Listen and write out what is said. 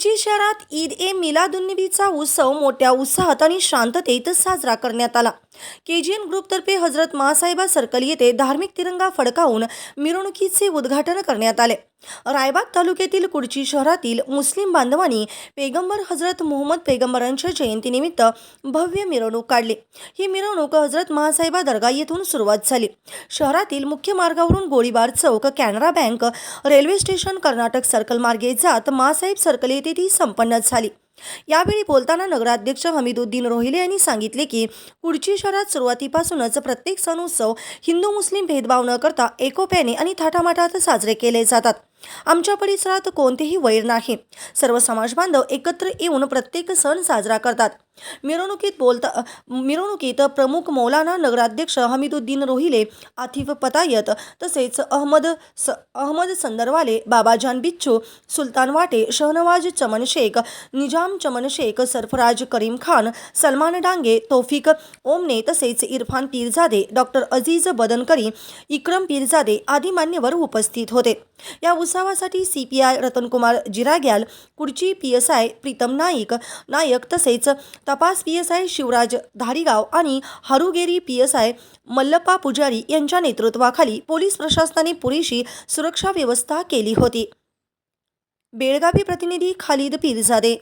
शहरात ईद ए मिलादुन्नबीचा उत्सव मोठ्या उत्साहात आणि शांततेत साजरा करण्यात आला. के जी एन ग्रुपतर्फे हजरत महासाहेबा सर्कल येथे धार्मिक तिरंगा फडकावून मिरवणुकीचे उद्घाटन करण्यात आले. रायबाग तालुक्यातील कुडची शहरातील मुस्लिम बांधवांनी पेगंबर हजरत मोहम्मद पेगंबरांच्या जयंतीनिमित्त भव्य मिरवणूक काढली. ही मिरवणूक हजरत महासाहेबा दर्गा येथून सुरुवात झाली. शहरातील मुख्य मार्गावरून गोळीबार चौक Canara bank railway station Karnataka circle मार्गे जात महासाहेब सर्कल येथे ती संपन्न झाली. यावेळी बोलताना नगराध्यक्ष हमीदुद्दीन रोहिले यांनी सांगितले की कुडची शहरात सुरुवातीपासूनच प्रत्येक सण उत्सव हिंदू मुस्लिम भेदभाव न करता एकोप्याने आणि थाटामाटात साजरे केले जातात. आमच्या परिसरात कोणतेही वैर नाही. सर्व समाज बांधव एकत्र येऊन प्रत्येक सण साजरा करतात. मिरवणुकीत बोलता मिरवणुकीत प्रमुख मौलाना नगराध्यक्ष हमीदुद्दीन रोहिले आतिफ पतायत तसेच अहमद स अहमद संदरवाले बाबाजान बिच्छू सुलतान वाटे शहनवाज चमन शेख निजाम चमन शेख सरफराज करीम खान सलमान डांगे तौफिक ओमने तसेच इरफान पीरजादे डॉक्टर अजीज बदनकरी इक्रम पीरजादे आदी मान्यवर उपस्थित होते. या उत्सवासाठी C P I Ratankumar Jiragyal Kudachi P S I Pritam Naik Nayak तसेच तपास P S I Shivraj Dharigaon आणि Harugeri P S I Mallappa Pujari यांच्या नेतृत्वाखाली पोलीस प्रशासनाने पुरेशी सुरक्षा व्यवस्था केली होती. बेळगावी प्रतिनिधी खालिद पिरझादे